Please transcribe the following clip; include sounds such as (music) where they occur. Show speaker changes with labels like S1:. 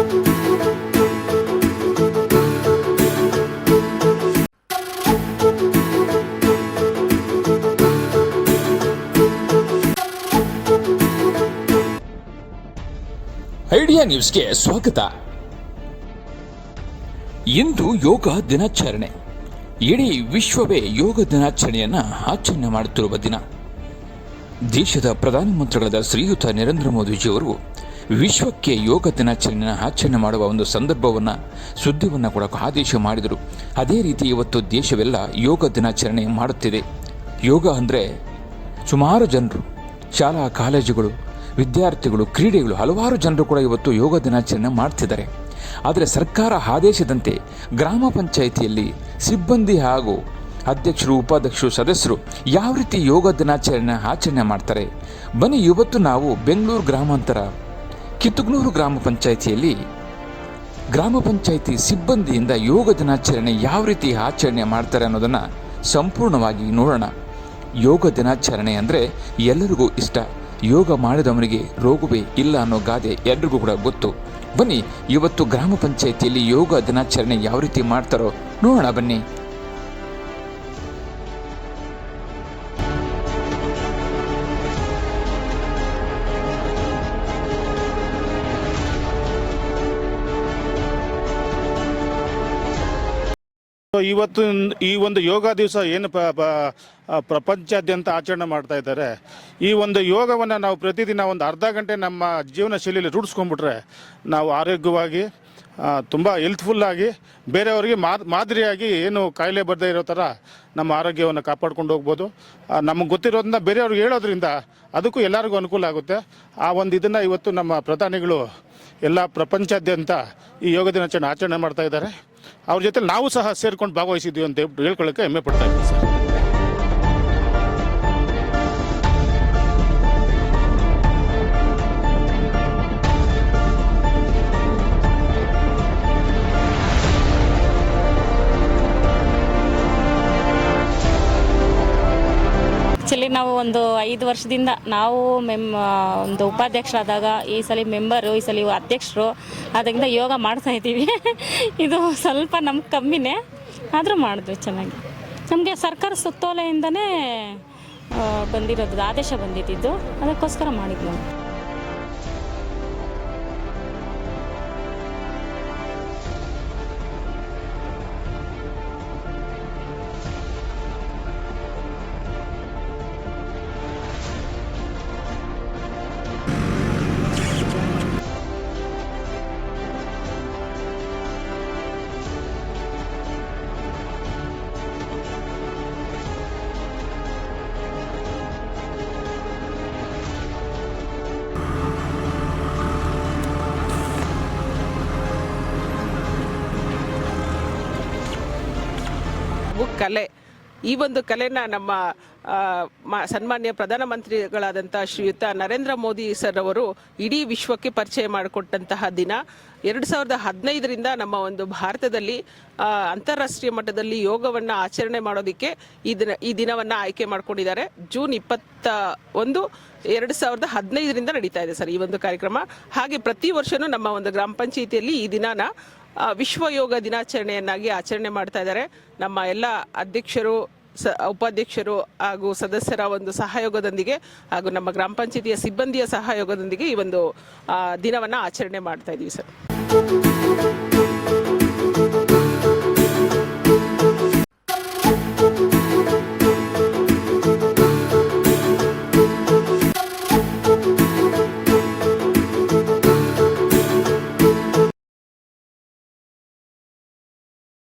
S1: Idea ನ್ಯೂಸ್ಗೆ ಸ್ವಾಗತ. ಇಂದು ಯೋಗ ದಿನಾಚರಣೆ. ಇಡೀ ವಿಶ್ವವೇ ಯೋಗ ದಿನಾಚರಣೆಯನ್ನ ಆಚರಣೆ ಮಾಡುತ್ತಿರುವ ದಿನ. ದೇಶದ ಪ್ರಧಾನಮಂತ್ರಿಗಳಾದ ಶ್ರೀಯುತ ನರೇಂದ್ರ ಮೋದಿಜಿಯವರು ವಿಶ್ವಕ್ಕೆ ಯೋಗ ದಿನಾಚರಣೆಯನ್ನು ಆಚರಣೆ ಮಾಡುವ ಒಂದು ಸಂದರ್ಭವನ್ನು ಸುದ್ದಿವನ್ನು ಕೂಡ ಆದೇಶ ಮಾಡಿದರು. ಅದೇ ರೀತಿ ಇವತ್ತು ದೇಶವೆಲ್ಲ ಯೋಗ ದಿನಾಚರಣೆ ಮಾಡುತ್ತಿದೆ. ಯೋಗ ಅಂದರೆ ಸುಮಾರು ಜನರು, ಶಾಲಾ, ಕಾಲೇಜುಗಳು, ವಿದ್ಯಾರ್ಥಿಗಳು, ಕ್ರೀಡೆಗಳು ಹಲವಾರು ಜನರು ಕೂಡ ಇವತ್ತು ಯೋಗ ದಿನಾಚರಣೆ ಮಾಡ್ತಿದ್ದಾರೆ. ಆದರೆ ಸರ್ಕಾರ ಆದೇಶದಂತೆ ಗ್ರಾಮ ಪಂಚಾಯಿತಿಯಲ್ಲಿ ಸಿಬ್ಬಂದಿ ಹಾಗೂ ಅಧ್ಯಕ್ಷರು, ಉಪಾಧ್ಯಕ್ಷರು, ಸದಸ್ಯರು ಯಾವ ರೀತಿ ಯೋಗ ದಿನಾಚರಣೆ ಆಚರಣೆ ಮಾಡ್ತಾರೆ? ಬನ್ನಿ ಇವತ್ತು ನಾವು ಬೆಂಗಳೂರು ಗ್ರಾಮಾಂತರ ಕಿತ್ತುಗ್ನೂರು ಗ್ರಾಮ ಪಂಚಾಯಿತಿಯಲ್ಲಿ ಗ್ರಾಮ ಪಂಚಾಯಿತಿ ಸಿಬ್ಬಂದಿಯಿಂದ ಯೋಗ ದಿನಾಚರಣೆ ಯಾವ ರೀತಿ ಆಚರಣೆ ಮಾಡ್ತಾರೆ ಅನ್ನೋದನ್ನು ಸಂಪೂರ್ಣವಾಗಿ ನೋಡೋಣ. ಯೋಗ ದಿನಾಚರಣೆ ಅಂದರೆ ಎಲ್ಲರಿಗೂ ಇಷ್ಟ. ಯೋಗ ಮಾಡಿದವನಿಗೆ ರೋಗವೇ ಇಲ್ಲ ಅನ್ನೋ ಗಾದೆ ಎಲ್ರಿಗೂ ಕೂಡ ಗೊತ್ತು. ಬನ್ನಿ, ಇವತ್ತು ಗ್ರಾಮ ಪಂಚಾಯಿತಿಯಲ್ಲಿ ಯೋಗ ದಿನಾಚರಣೆ ಯಾವ ರೀತಿ ಮಾಡ್ತಾರೋ ನೋಡೋಣ ಬನ್ನಿ.
S2: ಇವತ್ತು ಈ ಒಂದು ಯೋಗ ದಿವಸ ಏನು ಪ್ರಪಂಚಾದ್ಯಂತ ಆಚರಣೆ ಮಾಡ್ತಾ ಇದ್ದಾರೆ. ಈ ಒಂದು ಯೋಗವನ್ನು ನಾವು ಪ್ರತಿದಿನ ಒಂದು ಅರ್ಧ ಗಂಟೆ ನಮ್ಮ ಜೀವನ ಶೈಲಿಯಲ್ಲಿ ರೂಢಿಸ್ಕೊಂಡ್ಬಿಟ್ರೆ ನಾವು ಆರೋಗ್ಯವಾಗಿ ತುಂಬ ಹೆಲ್ತ್ಫುಲ್ಲಾಗಿ ಬೇರೆಯವರಿಗೆ ಮಾದ್, ಮಾದರಿಯಾಗಿ ಏನು ಕಾಯಿಲೆ ಬರದೇ ಇರೋ ಥರ ನಮ್ಮ ಆರೋಗ್ಯವನ್ನು ಕಾಪಾಡ್ಕೊಂಡು ಹೋಗ್ಬೋದು. ನಮಗೆ ಗೊತ್ತಿರೋದನ್ನ ಬೇರೆಯವ್ರಿಗೆ ಹೇಳೋದ್ರಿಂದ ಅದಕ್ಕೂ ಎಲ್ಲರಿಗೂ ಅನುಕೂಲ ಆಗುತ್ತೆ. ಆ ಒಂದು ಇದನ್ನು ಇವತ್ತು ನಮ್ಮ ಪ್ರಧಾನಿಗಳು ಎಲ್ಲ ಪ್ರಪಂಚಾದ್ಯಂತ ಈ ಯೋಗ ದಿನಾಚರಣೆ ಆಚರಣೆ ಮಾಡ್ತಾ ಇದ್ದಾರೆ. ಅವ್ರ ಜೊತೆ ನಾವು ಸಹ ಸೇರ್ಕೊಂಡು ಭಾಗವಹಿಸಿದ್ವಿ ಅಂತ ಹೇಳ್ಕೊಳ್ಳೋಕೆ ಹೆಮ್ಮೆ ಪಡ್ತಾ ಇದ್ದೀವಿ ಸರ್.
S3: ನಾವು ಒಂದು ಐದು ವರ್ಷದಿಂದ ನಾವು ಮೆಮ್ ಒಂದು ಉಪಾಧ್ಯಕ್ಷರಾದಾಗ ಈ ಸಲ ಮೆಂಬರು, ಈ ಸಲ ಅಧ್ಯಕ್ಷರು, ಅದರಿಂದ ಯೋಗ ಮಾಡ್ತಾ ಇದ್ದೀವಿ. (laughs) ಇದು ಸ್ವಲ್ಪ ನಮ್ಗೆ ಕಮ್ಮಿನೇ, ಆದರೂ ಮಾಡಿದ್ವಿ ಚೆನ್ನಾಗಿ. ನಮಗೆ ಸರ್ಕಾರ ಸುತ್ತೋಲೆಯಿಂದನೇ ಬಂದಿರೋದು, ಆದೇಶ ಬಂದಿದ್ದು. ಅದಕ್ಕೋಸ್ಕರ ಮಾಡಿದ್ವಿ.
S4: ಕಲೆ. ಈ ಒಂದು ಕಲೆನ ನಮ್ಮ ಸನ್ಮಾನ್ಯ ಪ್ರಧಾನಮಂತ್ರಿಗಳಾದಂಥ ಶ್ರೀಯುತ ನರೇಂದ್ರ ಮೋದಿ ಸರ್ ಅವರು ಇಡೀ ವಿಶ್ವಕ್ಕೆ ಪರಿಚಯ ಮಾಡಿಕೊಟ್ಟಂತಹ ದಿನ. ಎರಡು ಸಾವಿರದ ಹದಿನೈದರಿಂದ ನಮ್ಮ ಒಂದು ಭಾರತದಲ್ಲಿ ಅಂತಾರಾಷ್ಟ್ರೀಯ ಮಟ್ಟದಲ್ಲಿ ಯೋಗವನ್ನು ಆಚರಣೆ ಮಾಡೋದಕ್ಕೆ ಈ ದಿನ, ಈ ದಿನವನ್ನು ಆಯ್ಕೆ ಮಾಡಿಕೊಂಡಿದ್ದಾರೆ. ಜೂನ್ ಇಪ್ಪತ್ತ ಒಂದು ಎರಡು ಸಾವಿರದ ಹದಿನೈದರಿಂದ ನಡೀತಾ ಇದೆ ಸರ್ ಈ ಒಂದು ಕಾರ್ಯಕ್ರಮ. ಹಾಗೆ ಪ್ರತಿ ವರ್ಷವೂ ನಮ್ಮ ಒಂದು ಗ್ರಾಮ ಪಂಚಾಯಿತಿಯಲ್ಲಿ ಈ ದಿನಾನ ವಿಶ್ವ ಯೋಗ ದಿನಾಚರಣೆಯನ್ನಾಗಿ ಆಚರಣೆ ಮಾಡ್ತಾ ಇದ್ದಾರೆ. ನಮ್ಮ ಎಲ್ಲ ಅಧ್ಯಕ್ಷರು, ಸ, ಉಪಾಧ್ಯಕ್ಷರು ಹಾಗೂ ಸದಸ್ಯರ ಒಂದು ಸಹಯೋಗದೊಂದಿಗೆ ಹಾಗೂ ನಮ್ಮ ಗ್ರಾಮ ಪಂಚಾಯತಿಯ ಸಿಬ್ಬಂದಿಯ ಸಹಯೋಗದೊಂದಿಗೆ ಈ ಒಂದು ದಿನವನ್ನು ಆಚರಣೆ ಮಾಡ್ತಾ ಇದ್ದೀವಿ ಸರ್.